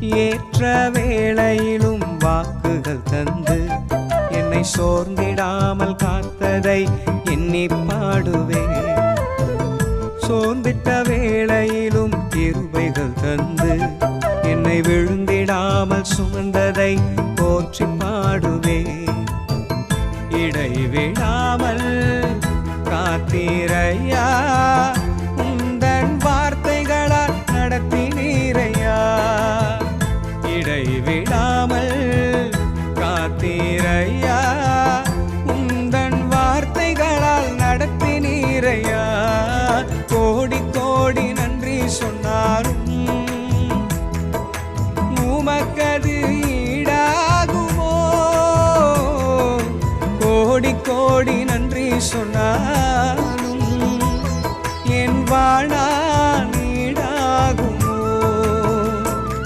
ஏற்ற வேளையிலும் வாக்குகள் தந்து என்னை சோர்ந்திடாமல் காத்ததை எண்ணி பாடுவேன். சோர்ந்திட்ட வேளையிலும் கிருபைகள் தந்து என்னை விழுந்திடாமல் சுமந்ததை போற்றி பாடுவேன். இடைவிடாமல் காத்தீரையா உந்தன் வார்த்தைகளால் நடத்தினீரையா இடைவிடாமல் காத்தீரையா? உந்தன் வார்த்தைகளால் நடத்தினீரையா? கோடி கோடி நன்றி சொன்னாலும் உமக்கது ஈடாகுமோ? கோடி கோடி நன்றி சொன்னார்.